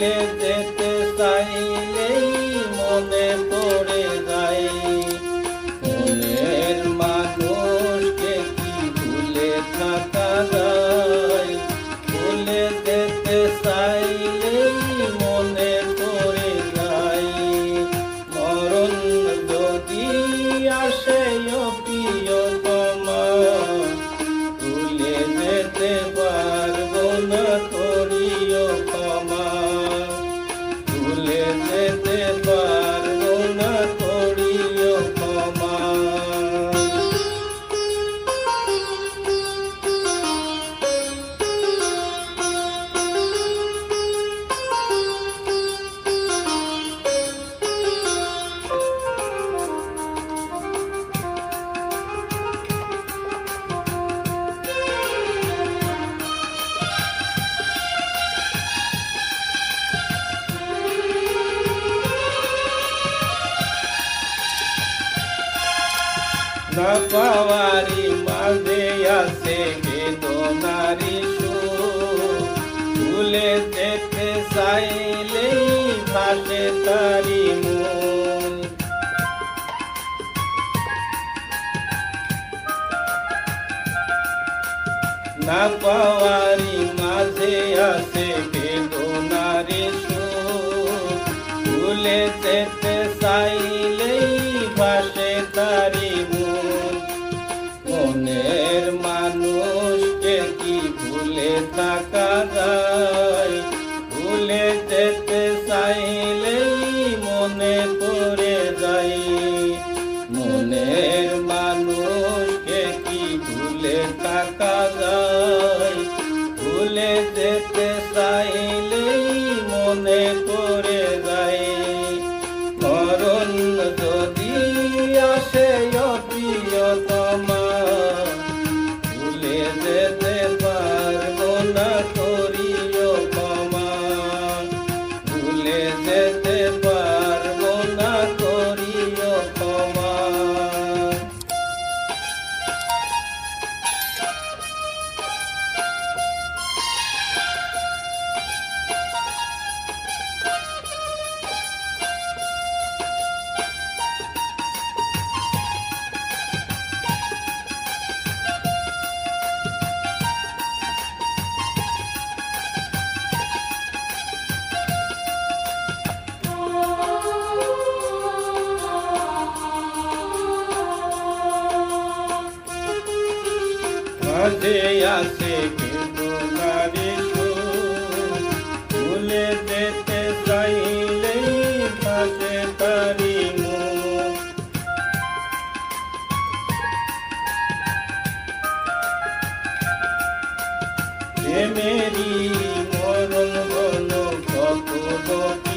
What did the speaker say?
চলে যেতে চাই এই মনে পড়ে যাই মনের মানুষকে কি ভুলে থাকা না পাওয়ারি মাঝে আছে বেদনারি ভুলে যেতে চাইলেই ভাসে তারি মন না পাওয়ারি মাঝে আছে বেদনারি সুর? মনে পড়ে যাই মরণ যদি আসে প্রিয়তমা ভুলে যেতে মাঝে আছে নারী ভুলে যেতে চাইলেই ভাসে তারি মুখ মরণ বন কত